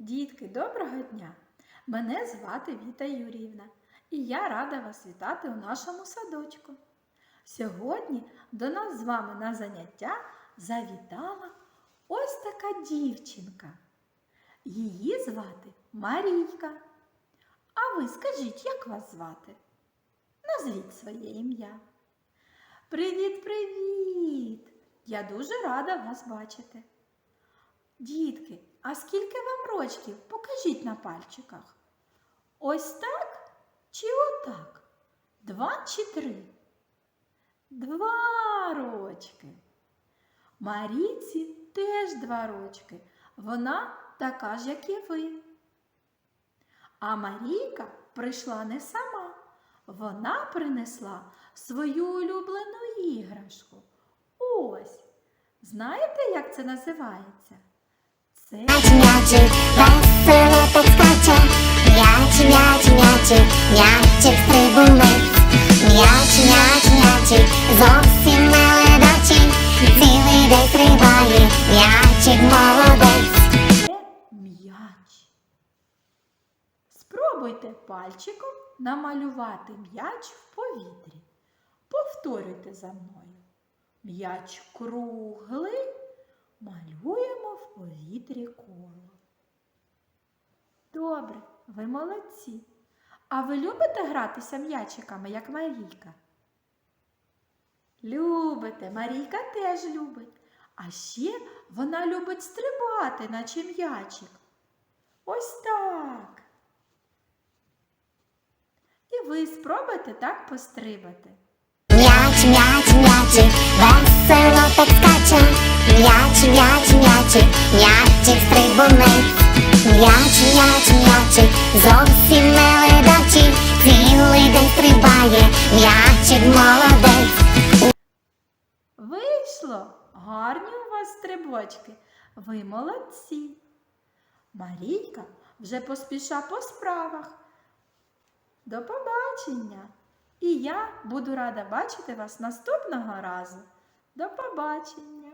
Дітки, доброго дня! Мене звати Віта Юріївна, і я рада вас вітати у нашому садочку. Сьогодні до нас з вами на заняття завітала ось така дівчинка. Її звати Марійка. А ви скажіть, як вас звати? Назвіть своє ім'я. Привіт, привіт! Я дуже рада вас бачити. Дітки, а скільки вам рочків? Покажіть на пальчиках. Ось так чи отак? Два чи три? Два рочки. Маріці теж два рочки. Вона така ж, як і ви. А Марійка прийшла не сама. Вона принесла свою улюблену іграшку. Ось. Знаєте, як це називається? Це М'яч, м'ячик, весело так скаче. М'яч, м'яч, м'ячик, м'ячик стрибунець. М'яч, м'яч, м'ячик, зовсім не ледачий. Цілий день стрибає, м'ячик молодець. Це м'яч. Спробуйте пальчиком намалювати м'яч в повітрі. Повторюйте за мною. М'яч круглий, повітрі коло. Добре, ви молодці. А ви любите гратися м'ячиками, як Марійка? Любите, Марійка теж любить. А ще вона любить стрибати, наче м'ячик. Ось так. І ви спробуйте так пострибати. М'яч, м'яч, м'ячик, весело так скаче. М'яч, м'яч, м'ячик, м'ячик стрибунець. М'яч, м'яч, м'ячик, зовсім не ледачий. Цілий день стрибає, м'ячик молодець. Вийшло! Гарні у вас стрибочки. Ви молодці. Марійка вже поспіша по справах. До побачення! І я буду рада бачити вас наступного разу. До побачення!